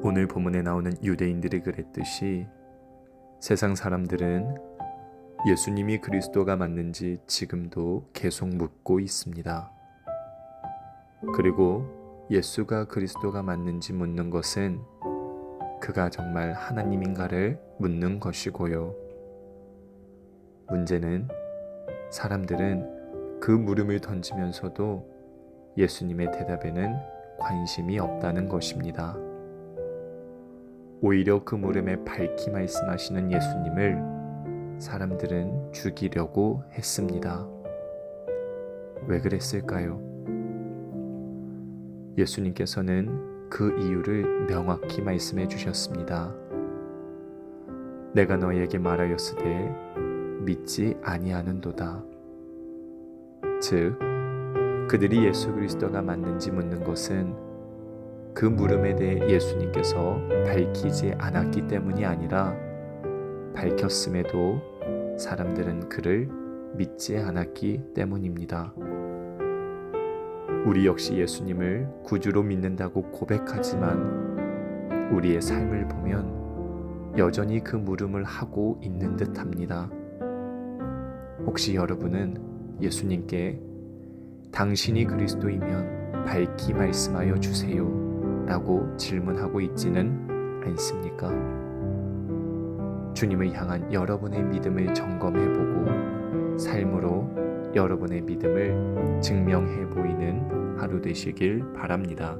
오늘 본문에 나오는 유대인들이 그랬듯이 세상 사람들은 예수님이 그리스도가 맞는지 지금도 계속 묻고 있습니다. 그리고 예수가 그리스도가 맞는지 묻는 것은 그가 정말 하나님인가를 묻는 것이고요. 문제는 사람들은 그 물음을 던지면서도 예수님의 대답에는 관심이 없다는 것입니다. 오히려 그 물음에 밝히 말씀하시는 예수님을 사람들은 죽이려고 했습니다. 왜 그랬을까요? 예수님께서는 그 이유를 명확히 말씀해 주셨습니다. 내가 너희에게 말하였으되 믿지 아니하는도다. 즉 그들이 예수 그리스도가 맞는지 묻는 것은 그 물음에 대해 예수님께서 밝히지 않았기 때문이 아니라 밝혔음에도 사람들은 그를 믿지 않았기 때문입니다. 우리 역시 예수님을 구주로 믿는다고 고백하지만 우리의 삶을 보면 여전히 그 물음을 하고 있는 듯 합니다. 혹시 여러분은 예수님께 당신이 그리스도이면 밝히 말씀하여 주세요 라고 질문하고 있지는 않습니까? 주님을 향한 여러분의 믿음을 점검해 보고 삶으로 여러분의 믿음을 증명해 보이는 하루 되시길 바랍니다.